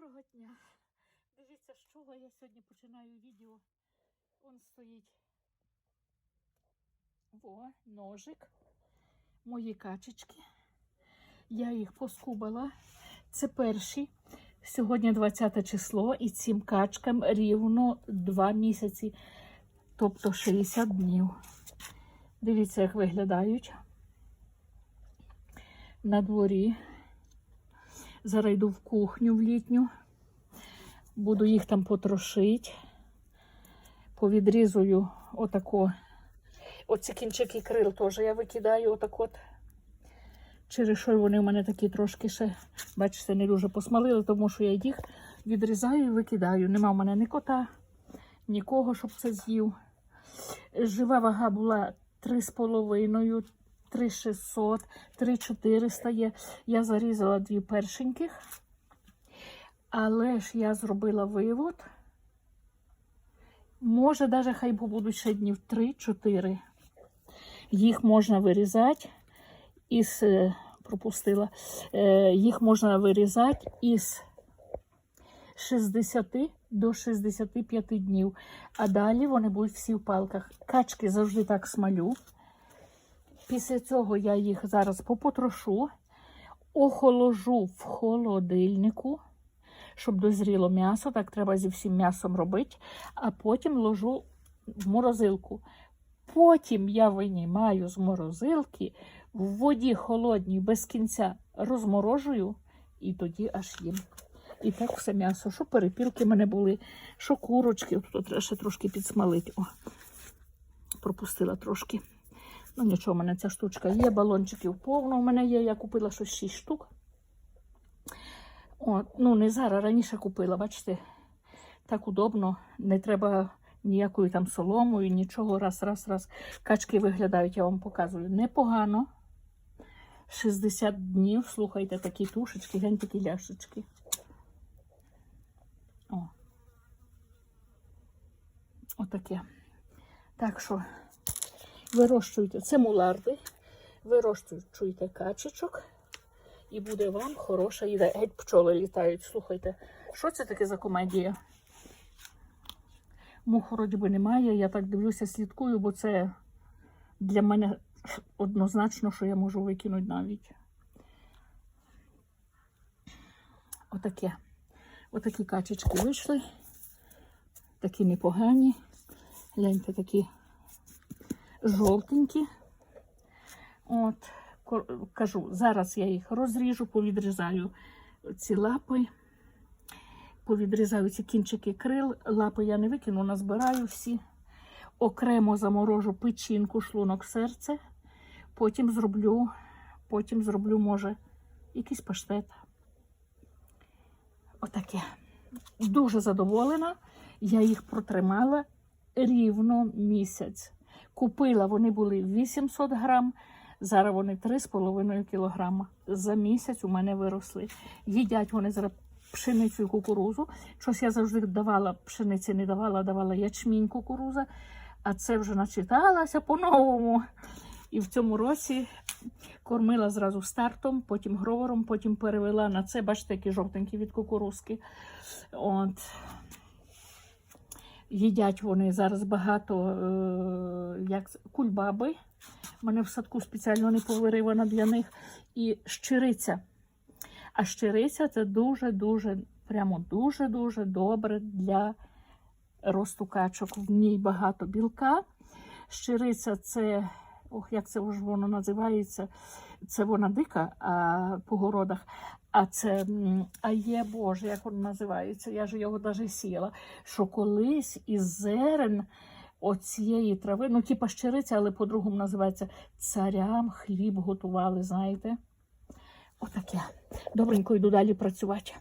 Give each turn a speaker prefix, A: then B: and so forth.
A: Доброго дня. Дивіться, з чого я сьогодні починаю відео. Он стоїть. Во, ножик. Мої качечки. Я їх поскубала. Це перші. Сьогодні 20 число, і цим качкам рівно 2 місяці, тобто 60 днів. Дивіться, як виглядають. На дворі. Зараз йду в кухню в літню. Буду їх там потрошити. Повідрізую отако. Оці кінчики крил теж я викидаю отак от. Через що вони в мене такі трошки ще, бачите, не дуже посмалили, тому що я їх відрізаю і викидаю. Нема в мене ні кота, нікого, щоб це з'їв. Жива вага була 3,5, 3600, 3400 є. Я зарізала дві першеньких. Але ж я зробила вивод. Може, навіть хай будуть ще днів 3-4. Їх можна вирізати із, е, пропустила, е, їх можна вирізати із 60 до 65 днів. А далі вони будуть всі в палках. Качки завжди так смалю. Після цього я їх зараз попотрошу, охоложу в холодильнику, щоб дозріло м'ясо. Так треба зі всім м'ясом робити, а потім ложу в морозилку. Потім я винімаю з морозилки, в воді холодній без кінця розморожую і тоді аж їм. І так все м'ясо, що перепілки в мене були, що курочки, тут треба ще трошки підсмалити. О, пропустила трошки. Ну нічого, у мене ця штучка є, балончиків повно у мене є. Я купила щось 6 штук. От, ну, не зараз, раніше купила, бачите, так удобно, не треба ніякою там соломою, нічого. Раз, раз, раз. Качки виглядають, я вам показую. Непогано. 60 днів, слухайте, такі тушечки, глянь такі ляшечки. О. Отаке. Так що вирощуйте, це муларди, вирощуйте качечок, і буде вам хороша їда. Геть пчоли літають. Слухайте, що це таке за комедія? Мух вроді немає, я так дивлюся, слідкую, бо це для мене однозначно, що я можу викинути навіть. Отаке. Отакі качечки вийшли. Такі непогані. Гляньте, такі жовтенькі. От, кажу, зараз я їх розріжу, повідрізаю ці лапи, повідрізаю ці кінчики крил. Лапи я не викину, назбираю всі. Окремо заморожу печінку, шлунок, серце. Потім зроблю, потім зроблю, може, якийсь паштет. Отаке. Дуже задоволена. Я їх протримала рівно місяць. Купила, вони були 800 грам, зараз вони 3,5 кілограма. За місяць у мене виросли. Їдять вони зараз пшеницю і кукурузу. Щось я завжди давала, пшениці не давала, давала ячмінь кукуруза, а це вже начиталася по-новому. І в цьому році кормила зразу стартом, потім гровором, потім перевела на це, бачите, які жовтенькі від кукурузки. От. Їдять вони зараз багато е, як кульбаби. У мене в садку спеціально не повиривана для них. І щириця. А щириця це дуже-дуже, прямо дуже-дуже добре для росту качок. В ній багато білка. Щириця це, ох, як це ж воно називається? Це вона дика а, по городах. А це а є Боже, як воно називається? Я ж його навіть сіяла. Що колись із зерен оцієї трави, ну типа щириця, але по-другому називається царям хліб готували, знаєте? Отаке. Добренько йду далі працювати.